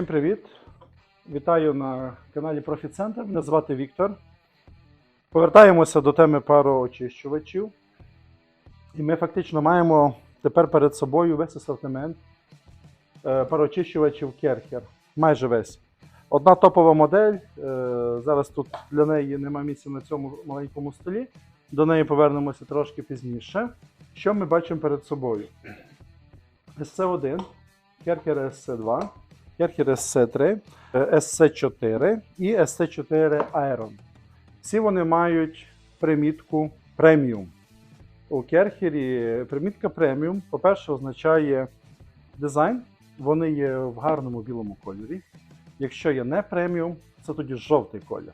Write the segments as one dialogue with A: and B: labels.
A: Всім привіт! Вітаю на каналі Профіцентр. Мене звати Віктор. Повертаємося до теми пароочищувачів. І ми фактично маємо тепер перед собою весь асортимент е, пароочищувачів Керхер. Майже весь. Одна топова модель. е, Зараз тут для неї немає місця на цьому маленькому столі. До неї повернемося трошки пізніше. Що ми бачимо перед собою? SC1, Керхер SC2, Керхер SC3, е, SC4 і SC4 Iron. Всі вони мають примітку преміум. У Керхері примітка преміум, по-перше, означає дизайн. Вони є в гарному білому кольорі. Якщо є не преміум, це тоді жовтий колір.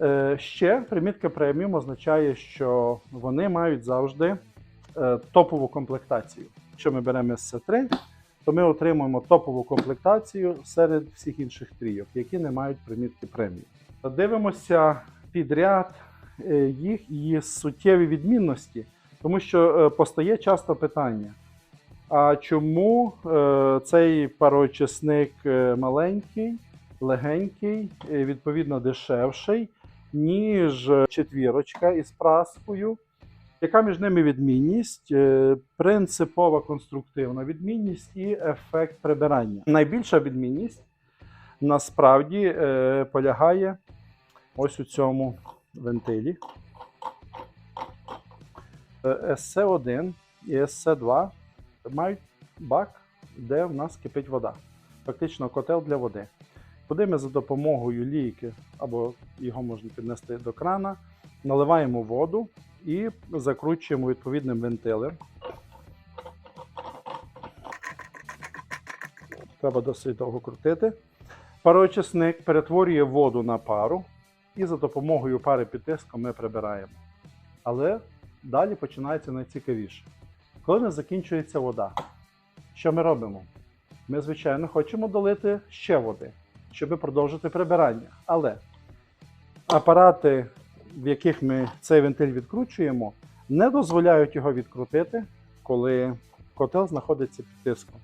A: Е, ще примітка преміум означає, що вони мають завжди е, топову комплектацію. Якщо ми беремо SC3, то ми отримуємо топову комплектацію серед всіх інших трійок, які не мають примітки преміум. Дивимося підряд е, їх і суттєві відмінності, тому що е, постає часто питання: а чому е, цей пароочисник е, маленький, легенький, відповідно дешевший, ніж четвірочка із праскою? Яка між ними відмінність? Е, Принципова конструктивна відмінність і ефект прибирання. Найбільша відмінність насправді е, полягає ось у цьому вентилі. Е, SC1 і SC2 мають бак, де в нас кипить вода. Фактично котел для води. Куди ми за допомогою лійки, або його можна піднести до крана, наливаємо воду і закручуємо відповідним вентилем. Треба досить довго крутити. Пароочисник перетворює воду на пару, і за допомогою пари під тиском ми прибираємо. Але далі починається найцікавіше. Коли не закінчується вода, що ми робимо? Ми, звичайно, хочемо долити ще води, щоб продовжити прибирання. Але апарати, в яких ми цей вентиль відкручуємо, не дозволяють його відкрутити, коли котел знаходиться під тиском.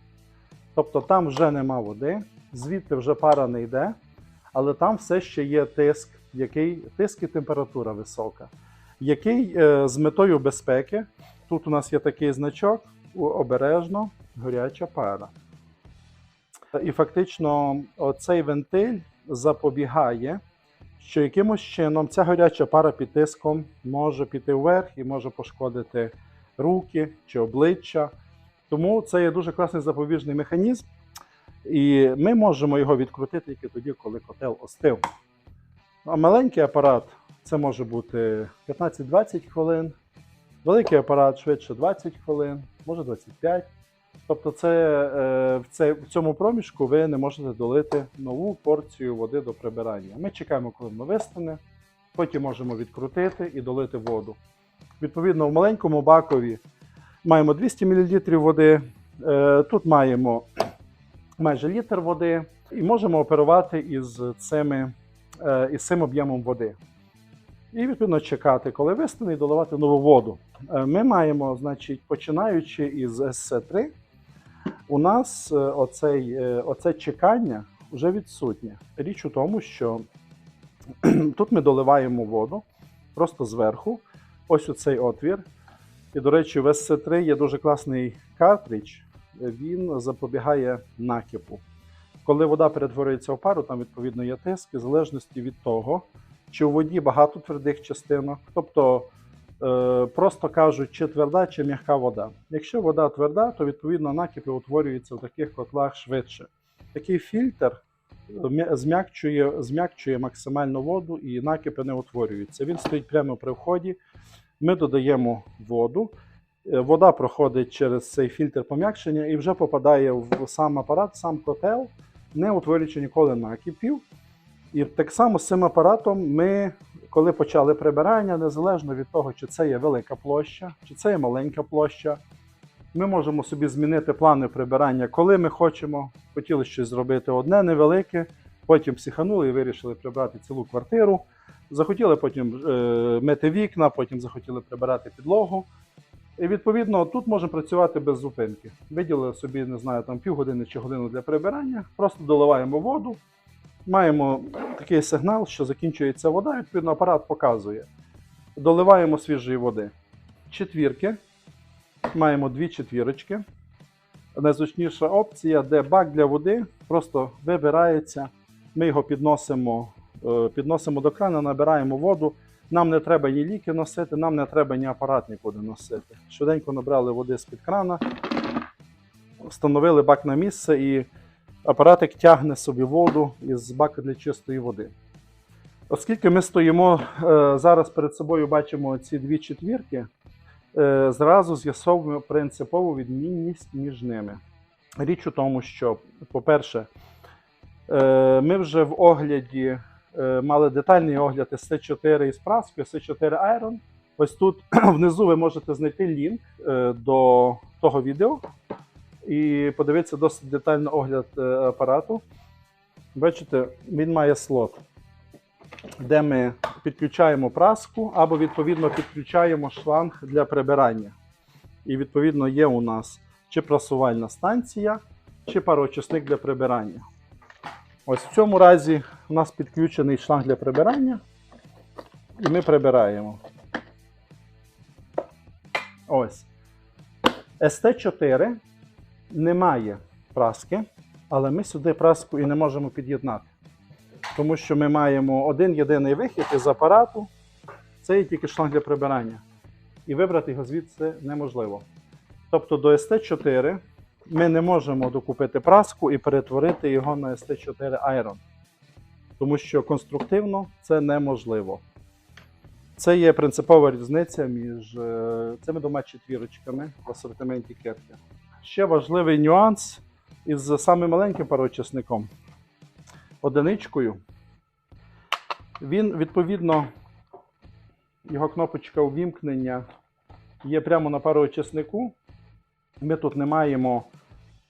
A: Тобто там вже нема води, звідти вже пара не йде, але там все ще є тиск, який, тиск і температура висока, який е, з метою безпеки, тут у нас є такий значок, обережно горяча пара. І фактично оцей вентиль запобігає, що якимось чином ця гаряча пара під тиском може піти вверх і може пошкодити руки чи обличчя. Тому це є дуже класний запобіжний механізм, і ми можемо його відкрутити тільки тоді, коли котел остив. А маленький апарат це може бути 15-20 хвилин, великий апарат швидше 20 хвилин, може 25. Тобто, це, е, в, цей, в цьому проміжку ви не можете долити нову порцію води до прибирання. Ми чекаємо, коли воно вистане, потім можемо відкрутити і долити воду. Відповідно, в маленькому бакові маємо 200 мл води, е, тут маємо майже літр води, і можемо оперувати із, цими, е, із цим об'ємом води. І відповідно чекати, коли вистане, і доливати нову воду. Ми маємо, значить, починаючи із SC3, у нас е, оцей, е, оце чекання вже відсутнє. Річ у тому, що тут ми доливаємо воду просто зверху, ось у цей отвір. І, до речі, в SC3 є дуже класний картридж, він запобігає накипу. Коли вода перетворюється в пару, там відповідно є тиск, в залежності від того, чи у воді багато твердих частинок, тобто, просто кажуть, чи тверда, чи м'яка вода. Якщо вода тверда, то відповідно накипи утворюються в таких котлах швидше. Такий фільтр е, зм'якчує, зм'якчує максимально воду і накипи не утворюються. Він стоїть прямо при вході. Ми додаємо воду. Е, Вода проходить через цей фільтр пом'якшення і вже попадає в сам апарат, в сам котел, не утворюючи ніколи накипів. І так само з цим апаратом ми, коли почали прибирання, незалежно від того, чи це є велика площа, чи це є маленька площа, ми можемо собі змінити плани прибирання, коли ми хочемо. Хотіли щось зробити одне невелике, потім психанули і вирішили прибрати цілу квартиру. Захотіли потім е, мити вікна, потім захотіли прибирати підлогу. І відповідно тут можемо працювати без зупинки. Виділили собі, не знаю, там півгодини чи годину для прибирання, просто доливаємо воду. Маємо такий сигнал, що закінчується вода, відповідно, апарат показує. Доливаємо свіжої води. Четвірки. Маємо дві четвірочки. Найзручніша опція, де бак для води просто вибирається. Ми його підносимо, е, підносимо до крана, набираємо воду. Нам не треба ні ліки носити, нам не треба ні апарат нікуди носити. Швиденько набрали води з-під крана, встановили бак на місце і апаратик тягне собі воду із бака для чистої води. Оскільки ми стоїмо е, зараз перед собою, бачимо ці дві четвірки, е, зразу з'ясовуємо принципову відмінність між ними. Річ у тому, що, по-перше, е, ми вже в огляді мали детальний огляд С4 із праскою, С4 Iron. Ось тут внизу ви можете знайти лінк до того відео і подивитися досить детально огляд е, апарату. Бачите, він має слот, де ми підключаємо праску або відповідно підключаємо шланг для прибирання. І відповідно є у нас чи прасувальна станція, чи пароочисник для прибирання. Ось в цьому разі у нас підключений шланг для прибирання, і ми прибираємо. Ось. ST4 немає праски, але ми сюди праску і не можемо під'єднати. Тому що ми маємо один єдиний вихід із апарату, це є тільки шланг для прибирання. І вибрати його звідси неможливо. Тобто до ST4 ми не можемо докупити праску і перетворити його на ST4 Iron. Тому що конструктивно це неможливо. Це є принципова різниця між е, цими двома четвірочками в асортименті Керхер. Ще важливий нюанс із самим маленьким пароочисником. Одиничкою. Він, відповідно, його кнопочка увімкнення є прямо на пароочиснику. Ми тут не маємо,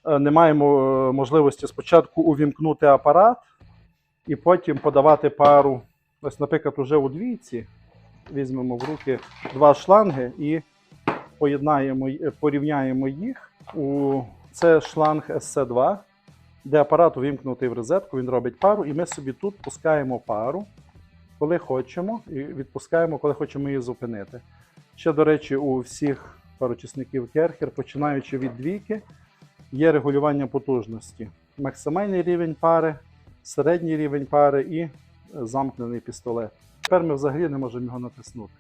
A: е, не маємо е, можливості спочатку увімкнути апарат і потім подавати пару. Ось, наприклад, уже у двійці візьмемо в руки два шланги і поєднаємо, е, порівняємо їх. У це шланг SC2, де апарат увімкнутий в розетку, він робить пару, і ми собі тут пускаємо пару, коли хочемо, і відпускаємо, коли хочемо її зупинити. Ще, до речі, у всіх парочисників Керхер, починаючи від двійки, є регулювання потужності. Максимальний рівень пари, середній рівень пари і е, замкнений пістолет. Тепер ми взагалі не можемо його натиснути.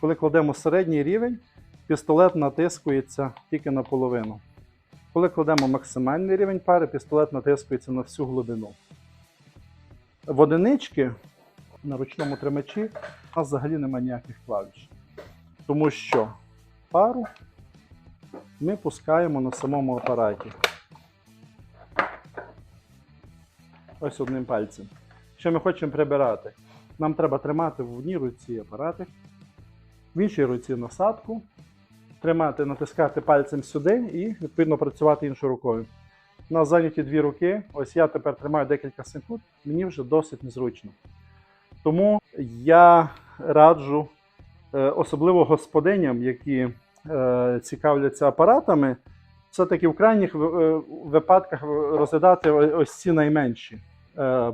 A: Коли кладемо середній рівень, пістолет натискується тільки наполовину. Коли кладемо максимальний рівень пари, пістолет натискується на всю глибину. В одинички на ручному тримачі у нас взагалі немає ніяких клавіш. Тому що пару ми пускаємо на самому апараті. Ось одним пальцем. Що ми хочемо прибирати? Нам треба тримати в одній руці апаратик, в іншій руці насадку, тримати, натискати пальцем сюди і відповідно працювати іншою рукою. У нас зайняті дві руки. Ось я тепер тримаю декілька секунд, мені вже досить незручно. Тому я раджу, е, особливо господиням, які е, цікавляться апаратами, все-таки в крайніх е, випадках розглядати ось ці найменші.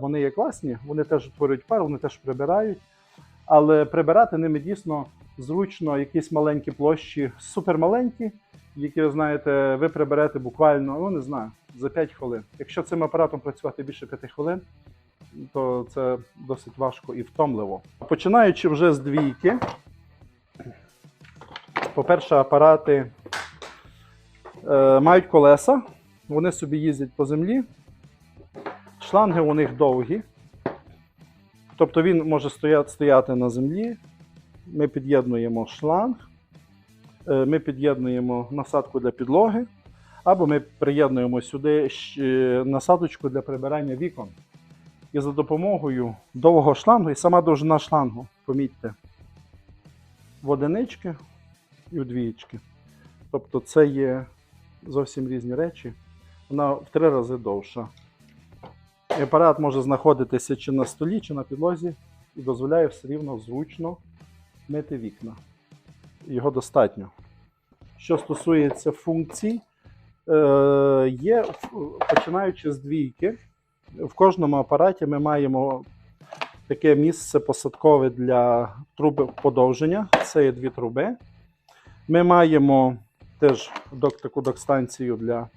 A: Вони є класні, вони теж утворюють пару, вони теж прибирають. Але прибирати ними дійсно зручно якісь маленькі площі, супермаленькі, які, ви знаєте, ви приберете буквально, ну не знаю, за 5 хвилин. Якщо цим апаратом працювати більше 5 хвилин, то це досить важко і втомливо. Починаючи вже з двійки, по-перше, апарати е, мають колеса, вони собі їздять по землі. Шланги у них довгі. Тобто він може стояти, стояти на землі. Ми під'єднуємо шланг, е, ми під'єднуємо насадку для підлоги, або ми приєднуємо сюди насадочку для прибирання вікон. І за допомогою довгого шлангу, і сама довжина шлангу, помітьте, в одинички і в двієчки. Тобто це є зовсім різні речі. Вона в три рази довша. І апарат може знаходитися чи на столі, чи на підлозі, і дозволяє все рівно зручно мити вікна. Його достатньо. що стосується функцій, е, є починаючи з двійки. В кожному апараті ми маємо таке місце посадкове для труби подовження. Це є дві труби. Ми маємо теж таку док-станцію для,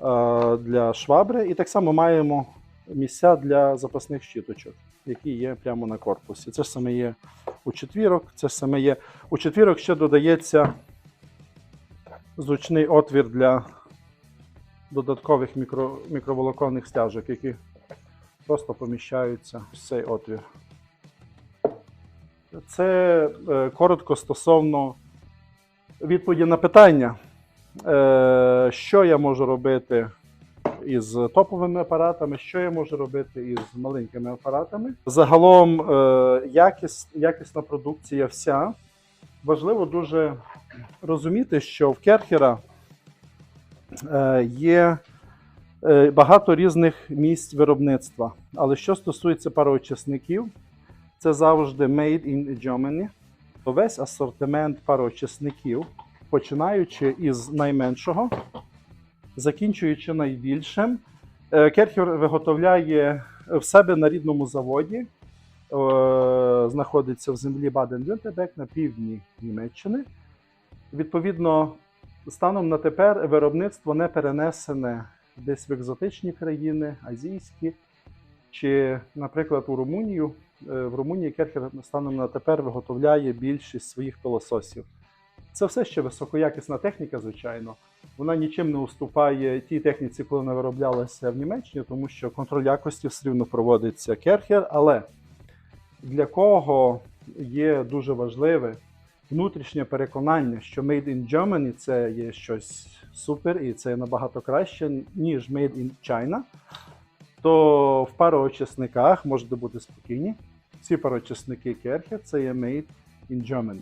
A: е, для швабри, і так само маємо місця для запасних щіточок, які є прямо на корпусі. Це саме є у четвірок. Це саме є. У четвірок ще додається зручний отвір для додаткових мікро, мікроволоконних стяжок, які просто поміщаються в цей отвір. Це е, коротко стосовно відповіді на питання, е, що я можу робити із топовими апаратами, що я можу робити із маленькими апаратами. Загалом е, якіс, якісна продукція вся. Важливо дуже розуміти, що в Керхера е, є е, багато різних місць виробництва. Але що стосується пароочисників, це завжди made in Germany. Весь асортимент пароочисників, починаючи із найменшого, закінчуючи найбільшим, е, Керхер виготовляє в себе на рідному заводі. е, Знаходиться в землі Баден-Вюртебек на півдні Німеччини. Відповідно, станом на тепер виробництво не перенесене десь в екзотичні країни, азійські, чи, наприклад, у Румунію. Е, В Румунії Керхер станом на тепер виготовляє більшість своїх пилососів. Це все ще високоякісна техніка, звичайно. Вона нічим не уступає тій техніці, коли вона вироблялася в Німеччині, тому що контроль якості все рівно проводиться Керхер. Але для кого є дуже важливе внутрішнє переконання, що Made in Germany це є щось супер і це набагато краще, ніж Made in China, то в пароочисниках можете бути спокійні. Ці пароочисники Керхер це є Made in Germany.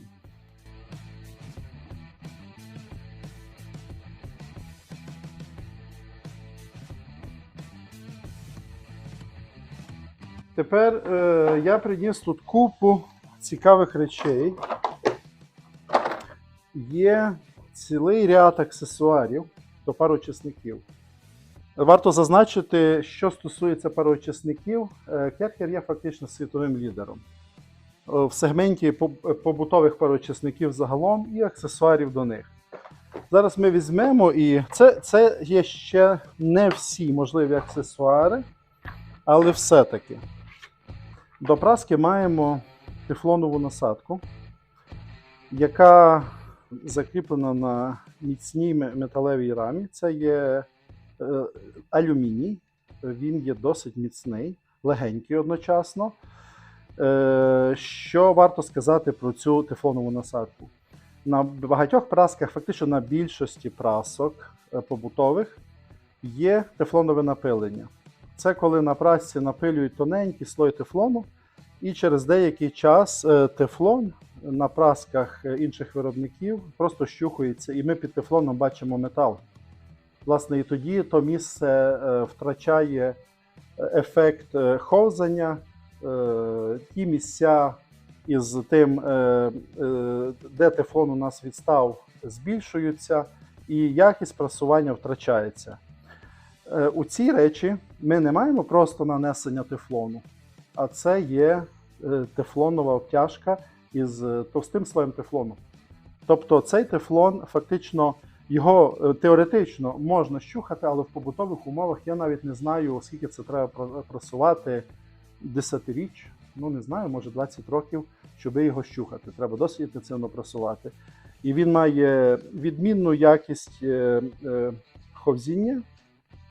A: Тепер е, я приніс тут купу цікавих речей. Є цілий ряд аксесуарів до пароочисників. Варто зазначити, що стосується пароочисників, Керхер є фактично світовим лідером е, в сегменті побутових пароочисників загалом і аксесуарів до них. Зараз ми візьмемо і це, це є ще не всі можливі аксесуари, але все-таки. До праски маємо тефлонову насадку, яка закріплена на міцній металевій рамі. Це є е, алюміній, він є досить міцний, легенький одночасно. Е, що варто сказати про цю тефлонову насадку? На багатьох прасках, фактично на більшості прасок е, побутових, є тефлонове напилення. Це коли на прасці напилюють тоненький слой тефлону, і через деякий час е, тефлон на прасках е, інших виробників просто щухується, і ми під тефлоном бачимо метал. Власне, і тоді то місце е, втрачає ефект ховзання, ті місця із тим, де тефлон у нас відстав, збільшуються, і якість прасування втрачається. У ці речі ми не маємо просто нанесення тефлону, а це є тефлонова обтяжка із е, товстим слоєм тефлону. Тобто цей тефлон фактично його е, теоретично можна щухати, але в побутових умовах я навіть не знаю, скільки це треба просувати десятиріч, ну не знаю, може 20 років, щоб його щухати. Треба досить інтенсивно просувати. І він має відмінну якість е, е, ховзіння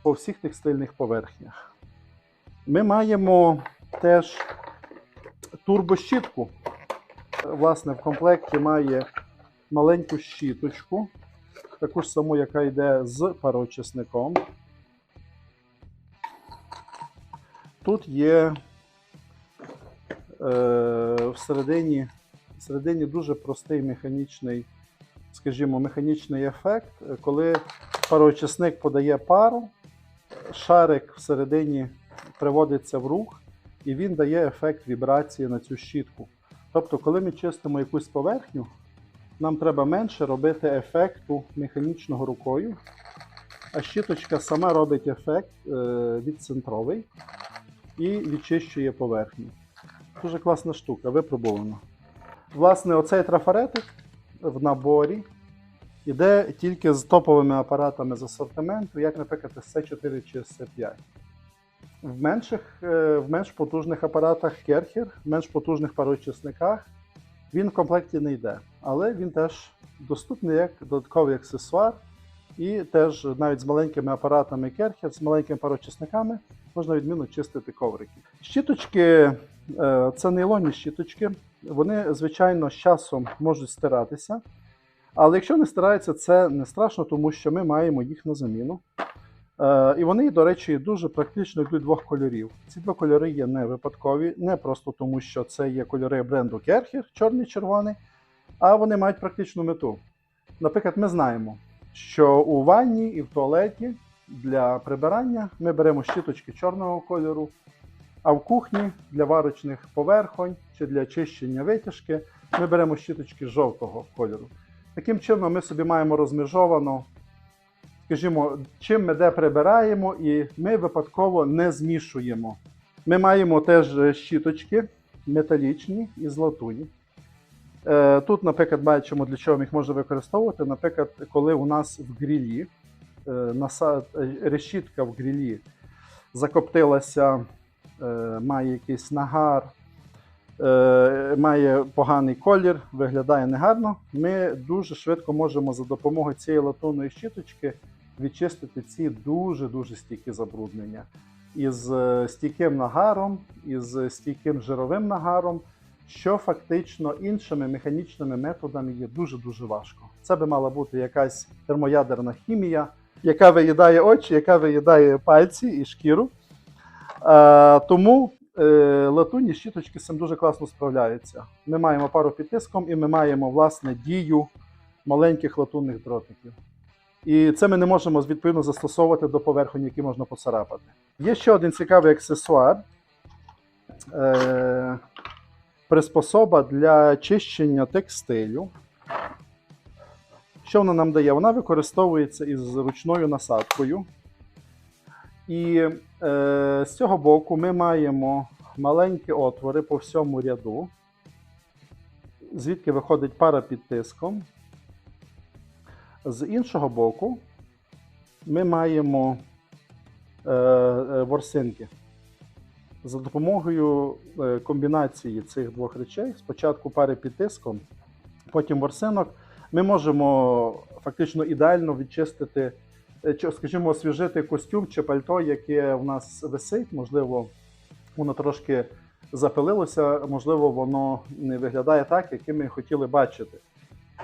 A: по всіх текстильних поверхнях. Ми маємо теж турбощітку. Власне, в комплекті має маленьку щіточку, таку ж саму, яка йде з пароочисником. Тут є е, всередині, всередині дуже простий механічний, скажімо, механічний ефект, коли пароочисник подає пару, шарик всередині приводиться в рух, і він дає ефект вібрації на цю щітку. Тобто, коли ми чистимо якусь поверхню, нам треба менше робити ефекту механічного рукою. А щіточка сама робить ефект е, відцентровий і відчищує поверхню. Дуже класна штука, випробовано. Власне, оцей трафаретик в наборі йде тільки з топовими апаратами з асортименту, як, наприклад, SC4 чи SC5. В менших, е, в менш потужних апаратах Керхер, в менш потужних пароочисниках він в комплекті не йде, але він теж доступний як додатковий аксесуар. І теж навіть з маленькими апаратами Керхер, з маленькими пароочисниками можна відмінно чистити коврики. Щіточки е, це нейлонні щіточки. Вони, звичайно, з часом можуть стиратися. Але якщо не стираються, це не страшно, тому що ми маємо їх на заміну. Е, і вони, до речі, дуже практично йдуть двох кольорів. Ці два кольори є не випадкові, не просто тому, що це є кольори бренду Керхер, чорний червоний, а вони мають практичну мету. Наприклад, ми знаємо, що у ванні і в туалеті для прибирання ми беремо щіточки чорного кольору, а в кухні для варочних поверхонь чи для очищення витяжки ми беремо щіточки жовтого кольору. Таким чином, ми собі маємо розмежовано, скажімо, чим ми де прибираємо, і ми випадково не змішуємо. Ми маємо теж щіточки металічні із латуні. Е, Тут, наприклад, бачимо, для чого їх можна використовувати. Наприклад, коли у нас в грілі е, е, решітка в грілі закоптилася, е, має якийсь нагар, е, має поганий колір, виглядає негарно. Ми дуже швидко можемо за допомогою цієї латунної щіточки відчистити ці дуже-дуже стійкі забруднення. Із е, стійким нагаром, із стійким жировим нагаром, що фактично іншими механічними методами є дуже-дуже важко. Це би мала бути якась термоядерна хімія, яка виїдає очі, яка виїдає пальці і шкіру. Е, тому е, латунні щіточки з цим дуже класно справляються. Ми маємо пару під тиском і ми маємо власне дію маленьких латунних дротиків. І це ми не можемо відповідно застосовувати до поверхонь, які можна поцарапати. Є ще один цікавий аксесуар. Е, приспособа для чищення текстилю. Що вона нам дає? Вона використовується із ручною насадкою. І е, з цього боку ми маємо маленькі отвори по всьому ряду, звідки виходить пара під тиском. З іншого боку, ми маємо е, е, ворсинки. За допомогою е, комбінації цих двох речей, спочатку пари під тиском, потім ворсинок, ми можемо фактично ідеально відчистити, чи, скажімо, освіжити костюм чи пальто, яке в нас висить. Можливо, воно трошки запилилося, можливо, воно не виглядає так, яким ми хотіли бачити.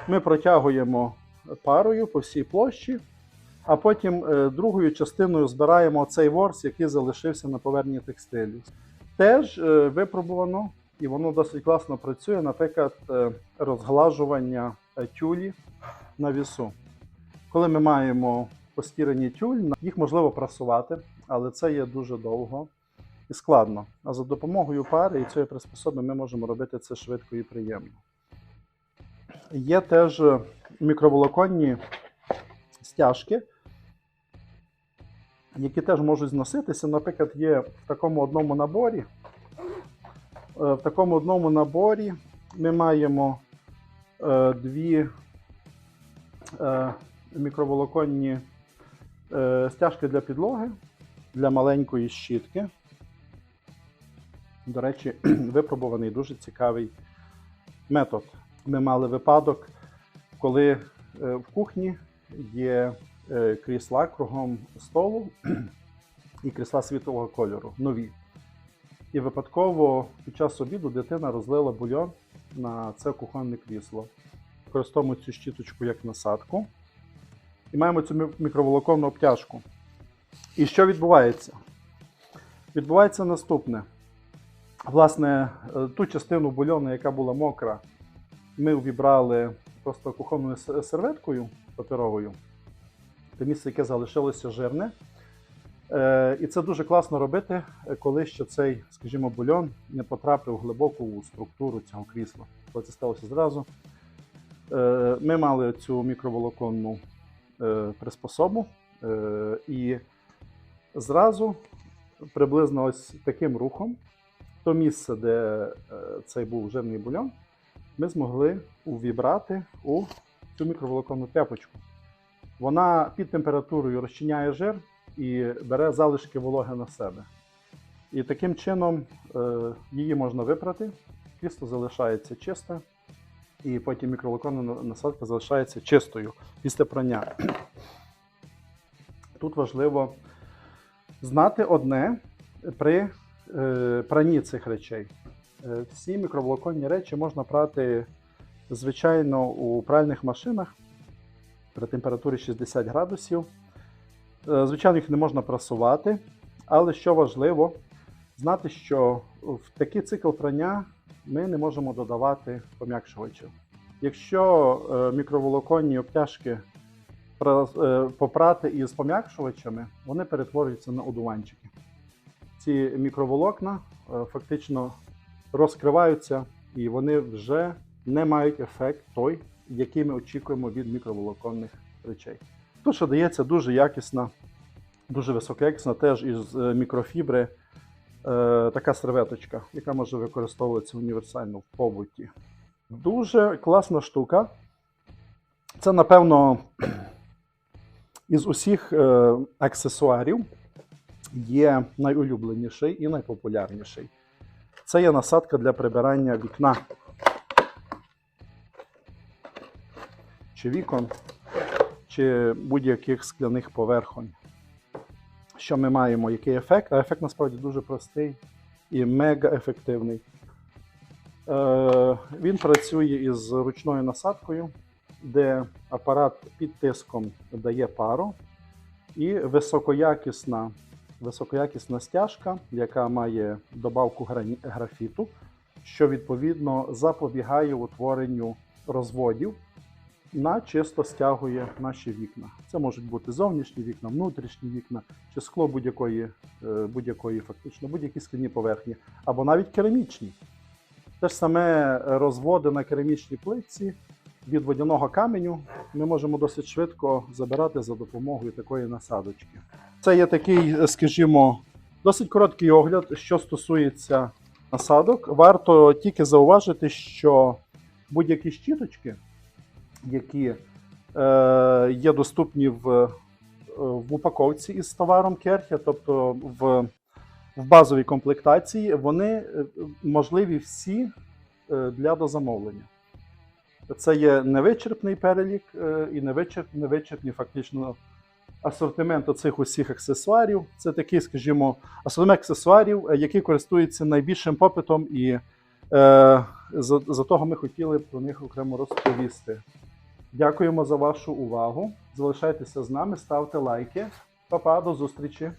A: Ми протягуємо парою по всій площі, а потім е, другою частиною збираємо цей ворс, який залишився на поверхні текстилю. Теж е, випробувано, і воно досить класно працює, наприклад, е, розглажування тюлі на вісу. Коли ми маємо постірані тюль, їх можливо прасувати, але це є дуже довго і складно. А за допомогою пари і цієї приспособи ми можемо робити це швидко і приємно. Є теж мікроволоконні стяжки, які теж можуть зноситися. Наприклад, є в такому одному наборі. Е, В такому одному наборі ми маємо е, дві е, мікроволоконні стяжки для підлоги для маленької щітки. До речі, випробуваний дуже цікавий метод. Ми мали випадок, коли е, в кухні є е, крісла кругом столу і крісла світлого кольору, нові. І випадково під час обіду дитина розлила бульон на це кухонне крісло. Використовуємо цю щіточку як насадку. І маємо цю мі- мікроволоконну обтяжку. І що відбувається? Відбувається наступне. Власне, е, ту частину бульону, яка була мокра, ми увібрали просто кухонною серветкою паперовою. Те місце, яке залишилося жирне. Е, і це дуже класно робити, коли ще цей, скажімо, бульон не потрапив глибоко у структуру цього крісла. Коли це сталося зразу, Е, Ми мали цю мікроволоконну е, приспособу і зразу приблизно ось таким рухом, то місце, де цей був жирний бульон, ми змогли увібрати у цю мікроволоконну тряпочку. Вона під температурою розчиняє жир і бере залишки вологи на себе. І таким чином е, її можна випрати, тісто залишається чисте, і потім мікроволоконна насадка залишається чистою після прання. Тут важливо знати одне при е, пранні цих речей. Е, всі мікроволоконні речі можна прати, звичайно, у пральних машинах при температурі 60 градусів. Е, Звичайно, їх не можна прасувати, але що важливо, знати, що в такий цикл прання ми не можемо додавати пом'якшувачів. Якщо е, мікроволоконні обтяжки попрати із пом'якшувачами, вони перетворюються на одуванчики. Ці мікроволокна фактично розкриваються і вони вже не мають ефект той, який ми очікуємо від мікроволоконних речей. Тут ще дається дуже якісна, дуже високоякісна, теж із е, мікрофібри, е, така серветочка, яка може використовуватися універсально в побуті. Дуже класна штука. Це, напевно, із усіх е, аксесуарів є найулюбленіший і найпопулярніший. Це є насадка для прибирання вікна. Чи вікон, чи будь-яких скляних поверхонь. Що ми маємо? Який ефект? А ефект насправді дуже простий і мега ефективний. Е, він працює із ручною насадкою, де апарат під тиском дає пару, і високоякісна, високоякісна стяжка, яка має добавку графіту, що відповідно запобігає утворенню розводів на чисто стягує наші вікна. Це можуть бути зовнішні вікна, внутрішні вікна, чи скло будь-якої, е, будь-якої фактично, будь-які скляні поверхні, або навіть керамічні. Те ж саме розводи на керамічній плитці від водяного каменю ми можемо досить швидко забирати за допомогою такої насадочки. Це є такий, е, скажімо, досить короткий огляд, що стосується насадок. Варто тільки зауважити, що будь-які щіточки, які е, є доступні в, е, в упаковці із товаром Керхя, тобто в, в базовій комплектації, вони е, можливі всі для дозамовлення. Це є невичерпний перелік і невичерп, невичерпний фактично асортимент оцих усіх аксесуарів. Це такий, скажімо, асортимент аксесуарів, е, які користуються найбільшим попитом, і е, за, за того ми хотіли про них окремо розповісти. Дякуємо за вашу увагу. Залишайтеся з нами, ставте лайки. Па-па, до зустрічі!